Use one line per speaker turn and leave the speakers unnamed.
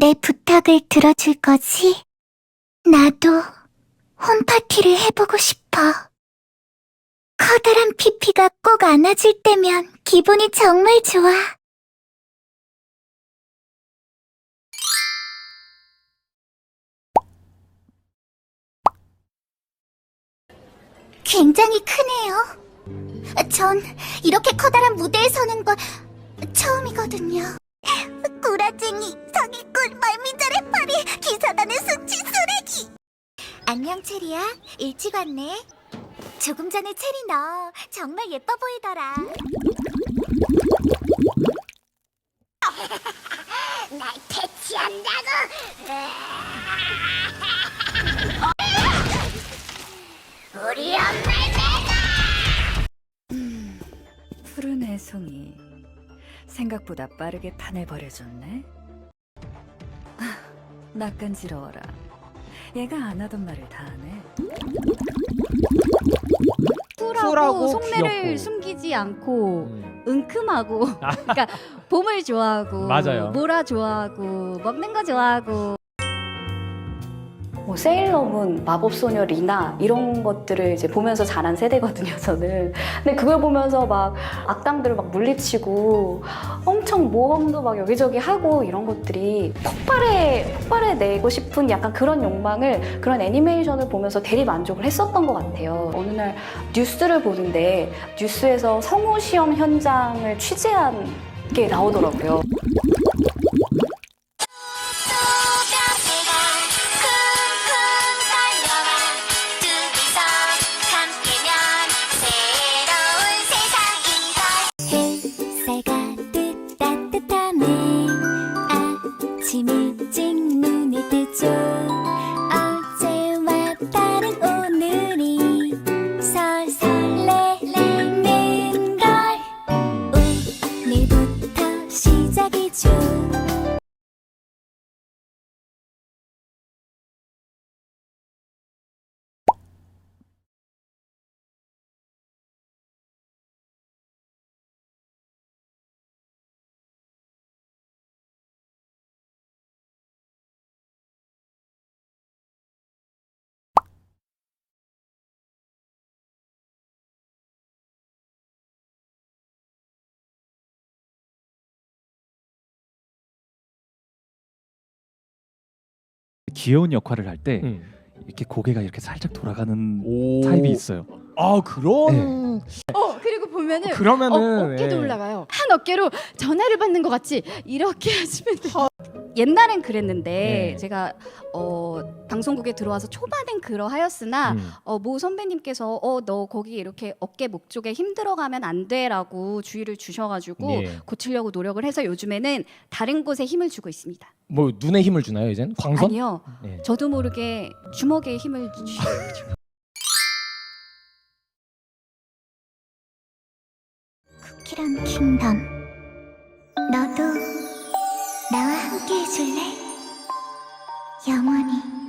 내 부탁을 들어줄 거지? 나도 홈파티를 해보고 싶어. 커다란 피피가 꼭 안아줄 때면 기분이 정말 좋아. 굉장히 크네요. 전 이렇게 커다란 무대에 서는 건 처음이거든요. 구라쟁이, 사기꾼, 말미잘의 파리, 기사단의 수치 쓰레기. 안녕 체리야, 일찍 왔네. 조금 전에 체리 너 정말 예뻐 보이더라. 날 퇴치한다고. 우리 엄마를
푸른 해송이 생각보다 빠르게 반해버려줬네. 아, 낯간지러워라. 얘가 안 하던 말을 다 하네.
쿨하고,
쿨하고
속내를
귀엽고.
숨기지 않고
음.
은큼하고 그러니까 봄을 좋아하고
맞아요.
모라 좋아하고 먹는 거 좋아하고
뭐 세일러문, 마법소녀 리나 이런 것들을 이제 보면서 자란 세대거든요, 저는. 근데 그걸 보면서 막 악당들을 막 물리치고 엄청 모험도 막 여기저기 하고 이런 것들이 폭발해 폭발해 내고 싶은 약간 그런 욕망을 그런 애니메이션을 보면서 대리 만족을 했었던 것 같아요. 어느 날 뉴스를 보는데 뉴스에서 성우 시험 현장을 취재한 게 나오더라고요.
아침 일찍 눈이 뜨죠. 어제와 다른 오늘이 설설레는 걸. 오늘부터 시작이죠
귀여운 역할을 할 때
음.
이렇게 고개가 이렇게 살짝 돌아가는
오.
타입이 있어요.
아 그런.
어 그리고 보면은
그러면은
어, 어깨도
예.
올라가요 한 어깨로 전화를 받는 것 같이 이렇게 하시면 돼요 옛날엔 그랬는데
네.
제가 어, 방송국에 들어와서 초반엔 그러하였으나
음.
어, 모 선배님께서 어, 너 거기 이렇게 어깨 목 쪽에 힘들어가면 안 돼라고 주의를 주셔가지고
예.
고치려고 노력을 해서 요즘에는 다른 곳에 힘을 주고 있습니다.
뭐 눈에 힘을 주나요 이젠? 광선?
아니요,
예.
저도 모르게 주먹에 힘을 주.
쿠키런 킹덤 함께 해줄래? 영원히